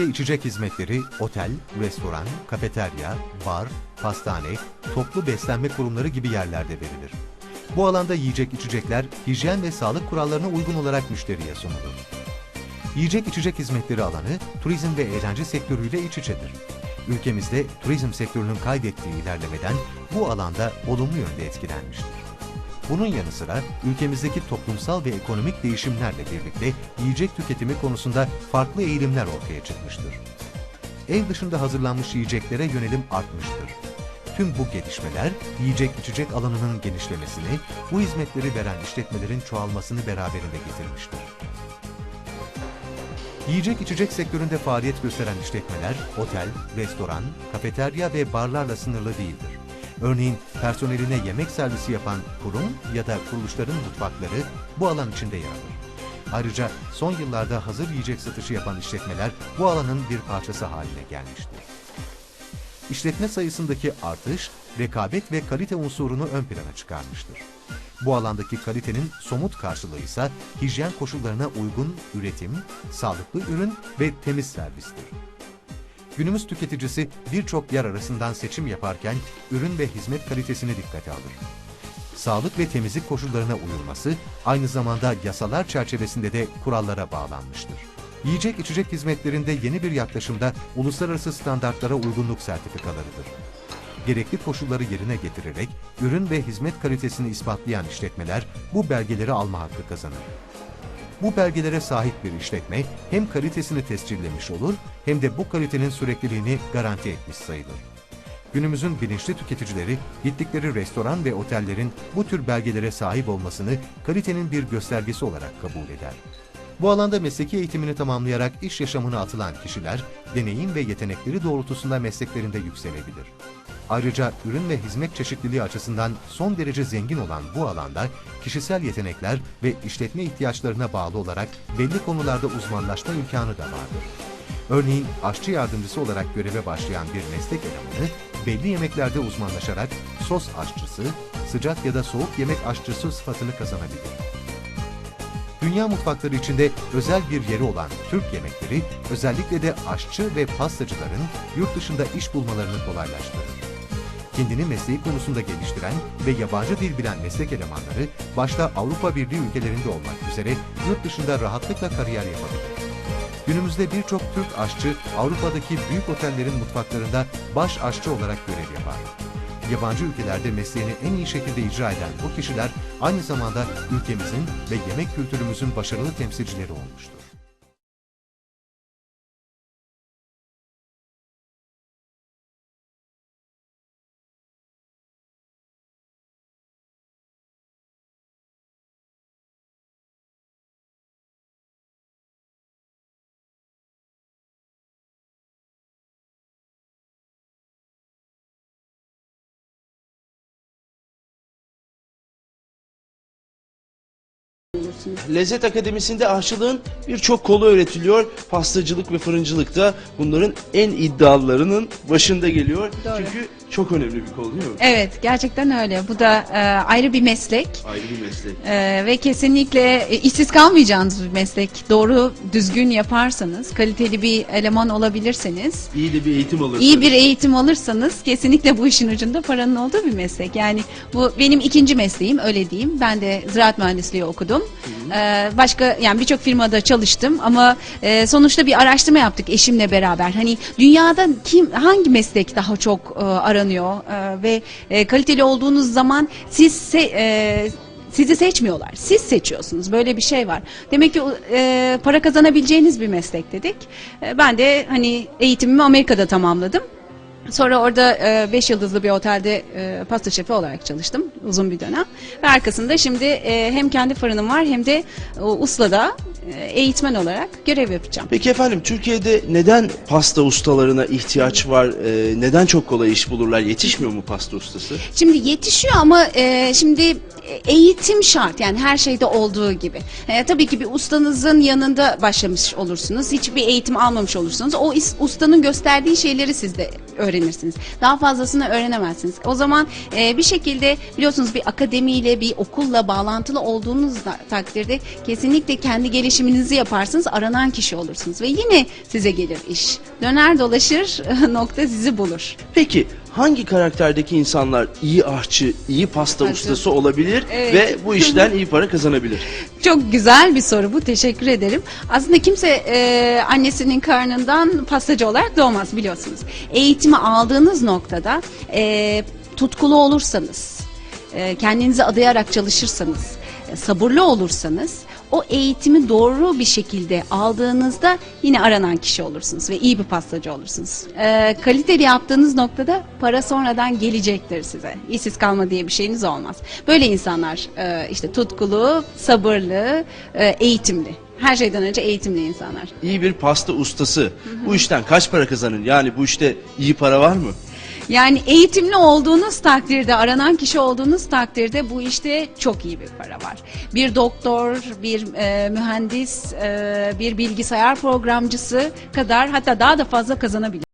Ve içecek hizmetleri, otel, restoran, kafeterya, bar, pastane, toplu beslenme kurumları gibi yerlerde verilir. Bu alanda yiyecek içecekler hijyen ve sağlık kurallarına uygun olarak müşteriye sunulur. Yiyecek içecek hizmetleri alanı turizm ve eğlence sektörüyle iç içedir. Ülkemizde turizm sektörünün kaydettiği ilerlemeden bu alanda olumlu yönde etkilenmiştir. Bunun yanı sıra ülkemizdeki toplumsal ve ekonomik değişimlerle birlikte yiyecek tüketimi konusunda farklı eğilimler ortaya çıkmıştır. Ev dışında hazırlanmış yiyeceklere yönelim artmıştır. Tüm bu gelişmeler yiyecek içecek alanının genişlemesini, bu hizmetleri veren işletmelerin çoğalmasını beraberinde getirmiştir. Yiyecek içecek sektöründe faaliyet gösteren işletmeler, otel, restoran, kafeterya ve barlarla sınırlı değildir. Örneğin personeline yemek servisi yapan kurum ya da kuruluşların mutfakları bu alan içinde yer alır. Ayrıca son yıllarda hazır yiyecek satışı yapan işletmeler bu alanın bir parçası haline gelmiştir. İşletme sayısındaki artış, rekabet ve kalite unsurunu ön plana çıkarmıştır. Bu alandaki kalitenin somut karşılığı ise hijyen koşullarına uygun üretim, sağlıklı ürün ve temiz servistir. Günümüz tüketicisi birçok yer arasından seçim yaparken ürün ve hizmet kalitesini dikkate alır. Sağlık ve temizlik koşullarına uyulması aynı zamanda yasalar çerçevesinde de kurallara bağlanmıştır. Yiyecek içecek hizmetlerinde yeni bir yaklaşımda uluslararası standartlara uygunluk sertifikalarıdır. Gerekli koşulları yerine getirerek ürün ve hizmet kalitesini ispatlayan işletmeler bu belgeleri alma hakkı kazanır. Bu belgelere sahip bir işletme hem kalitesini tescillemiş olur hem de bu kalitenin sürekliliğini garanti etmiş sayılır. Günümüzün bilinçli tüketicileri gittikleri restoran ve otellerin bu tür belgelere sahip olmasını kalitenin bir göstergesi olarak kabul eder. Bu alanda mesleki eğitimini tamamlayarak iş yaşamına atılan kişiler, deneyim ve yetenekleri doğrultusunda mesleklerinde yükselebilir. Ayrıca ürün ve hizmet çeşitliliği açısından son derece zengin olan bu alanda kişisel yetenekler ve işletme ihtiyaçlarına bağlı olarak belli konularda uzmanlaşma imkanı da vardır. Örneğin aşçı yardımcısı olarak göreve başlayan bir meslek elemanı belli yemeklerde uzmanlaşarak sos aşçısı, sıcak ya da soğuk yemek aşçısı sıfatını kazanabilir. Dünya mutfakları içinde özel bir yeri olan Türk yemekleri özellikle de aşçı ve pastacıların yurt dışında iş bulmalarını kolaylaştırır. Kendini mesleği konusunda geliştiren ve yabancı dil bilen meslek elemanları başta Avrupa Birliği ülkelerinde olmak üzere yurt dışında rahatlıkla kariyer yapabilir. Günümüzde birçok Türk aşçı Avrupa'daki büyük otellerin mutfaklarında baş aşçı olarak görev yapar. Yabancı ülkelerde mesleğini en iyi şekilde icra eden bu kişiler aynı zamanda ülkemizin ve yemek kültürümüzün başarılı temsilcileri olmuştur. Lezzet Akademisi'nde aşçılığın birçok kolu öğretiliyor. Pastacılık ve fırıncılık da bunların en iddialılarının başında geliyor. Doğru. Çünkü çok önemli bir kol değil mi? Evet, gerçekten öyle. Bu da e, ayrı bir meslek Ayrı bir meslek. E, ve kesinlikle e, işsiz kalmayacağınız bir meslek. Doğru, düzgün yaparsanız, kaliteli bir eleman olabilirseniz, İyi de bir eğitim alırsanız. iyi bir eğitim alırsanız kesinlikle bu işin ucunda paranın olduğu bir meslek. Yani bu benim ikinci mesleğim, öyle diyeyim. Ben de ziraat mühendisliği okudum. E, başka yani birçok firmada çalıştım ama e, sonuçta bir araştırma yaptık eşimle beraber. Hani dünyada kim hangi meslek daha çok e, aranıyor E, ve kaliteli olduğunuz zaman siz se- sizi seçmiyorlar. Siz seçiyorsunuz. Böyle bir şey var. Demek ki e, para kazanabileceğiniz bir meslek dedik. E, ben de hani eğitimimi Amerika'da tamamladım. Sonra orada 5 yıldızlı bir otelde e, pasta şefi olarak çalıştım uzun bir dönem. Ve arkasında şimdi e, hem kendi fırınım var hem de e, Usla'da e, eğitmen olarak görev yapacağım. Peki efendim Türkiye'de neden pasta ustalarına ihtiyaç var? Ee, neden çok kolay iş bulurlar? Yetişmiyor mu pasta ustası? Şimdi yetişiyor ama e, şimdi eğitim şart yani her şeyde olduğu gibi. E, tabii ki bir ustanızın yanında başlamış olursunuz. Hiçbir eğitim almamış olursunuz. O is- ustanın gösterdiği şeyleri siz de öğrenirsiniz. Daha fazlasını öğrenemezsiniz. O zaman e, bir şekilde biliyorsunuz bir akademiyle, bir okulla bağlantılı olduğunuz da- takdirde kesinlikle kendi gelişiminizi yaparsınız, aranan kişi olursunuz ve yine size gelir iş. Döner dolaşır nokta sizi bulur. Peki hangi karakterdeki insanlar iyi aşçı, iyi pasta Hadi. ustası olabilir Evet. ve bu işten iyi para kazanabilir? Çok güzel bir soru bu. Teşekkür ederim. Aslında kimse e, annesinin karnından pastacı olarak doğmaz biliyorsunuz. Eğitimi aldığınız noktada e, tutkulu olursanız, e, kendinizi adayarak çalışırsanız, e, sabırlı olursanız o eğitimi doğru bir şekilde aldığınızda yine aranan kişi olursunuz ve iyi bir pastacı olursunuz. E, kaliteli yaptığınız noktada para sonradan gelecektir size. İşsiz kalma diye bir şeyiniz olmaz. Böyle insanlar e, işte tutkulu, sabırlı, e, eğitimli. Her şeyden önce eğitimli insanlar. İyi bir pasta ustası bu işten kaç para kazanır? Yani bu işte iyi para var mı? Yani eğitimli olduğunuz takdirde, aranan kişi olduğunuz takdirde bu işte çok iyi bir para var. Bir doktor, bir e, mühendis, e, bir bilgisayar programcısı kadar hatta daha da fazla kazanabilir.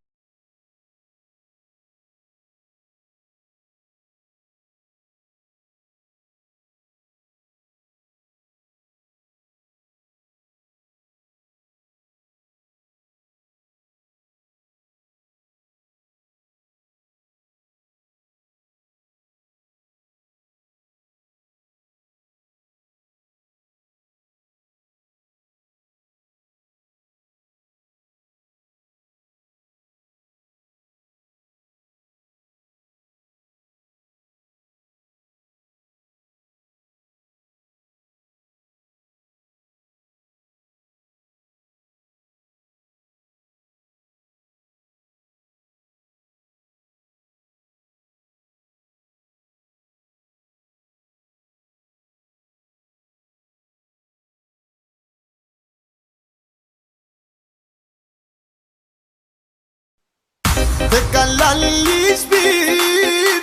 تكلل يجبير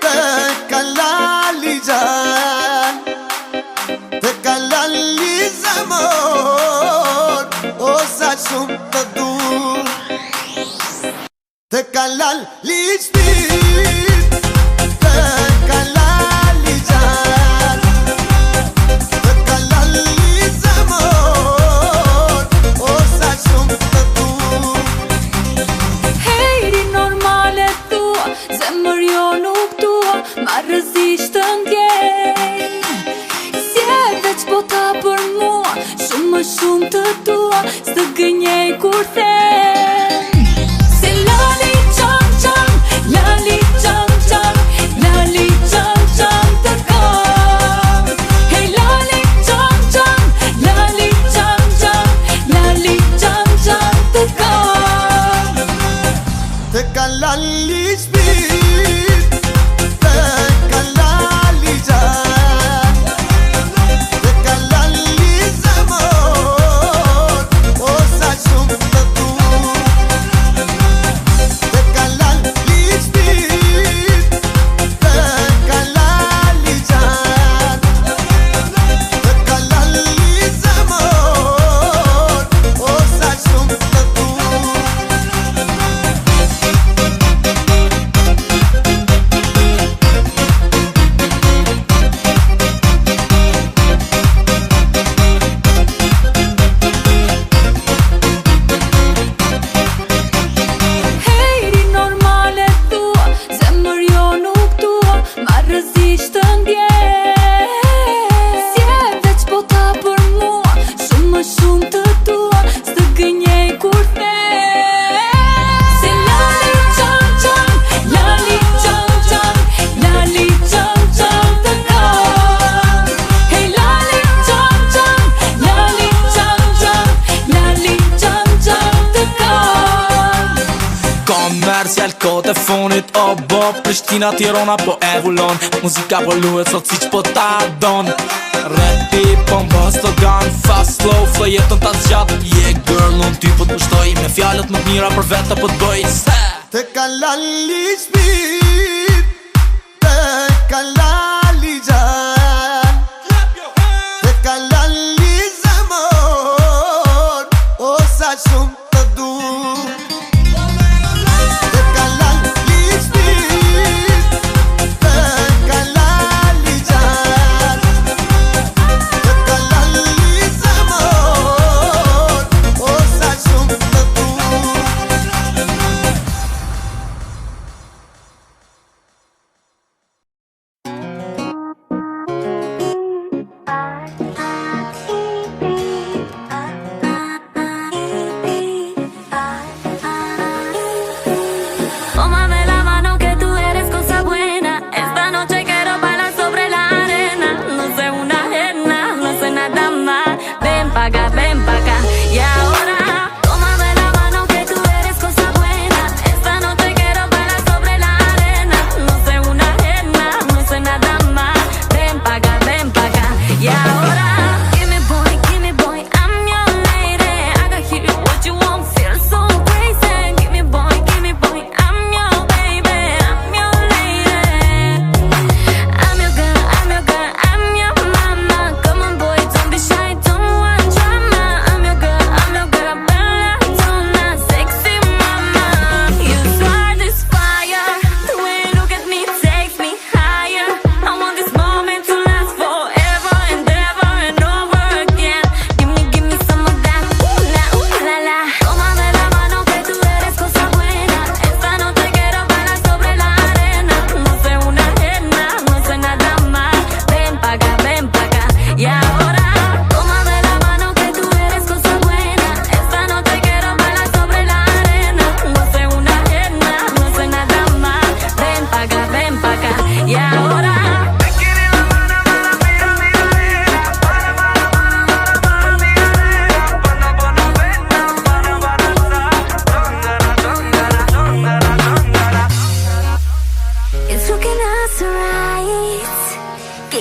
تكلل يجان تكلل يزمون وسع شم تدور تكلل më shumë të dua Së gënjej kur them. Se lali qam qam Lali qam qam Lali qam qam të kam. Hej lali qam qam Lali qam qam Lali qam qam të kam. Bir Tekalalican telefonit O oh, bo, Prishtina, Tirana po evullon Muzika po luet sot si që po ta don. Repi, po më bës Fast, slow, flow jetën ta zgjat. Yeah girl, unë ty po të pushtoj Me fjallet më të mira për vetë po të bëj. Se! Te ka lali shpit Te ka lali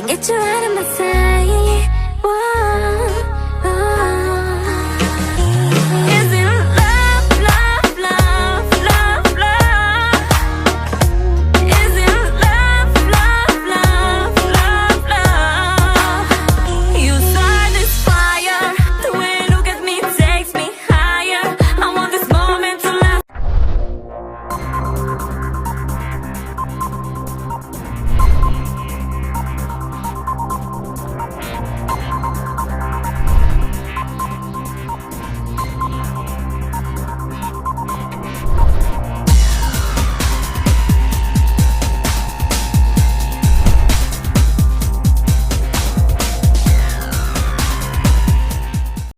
get you out of my sight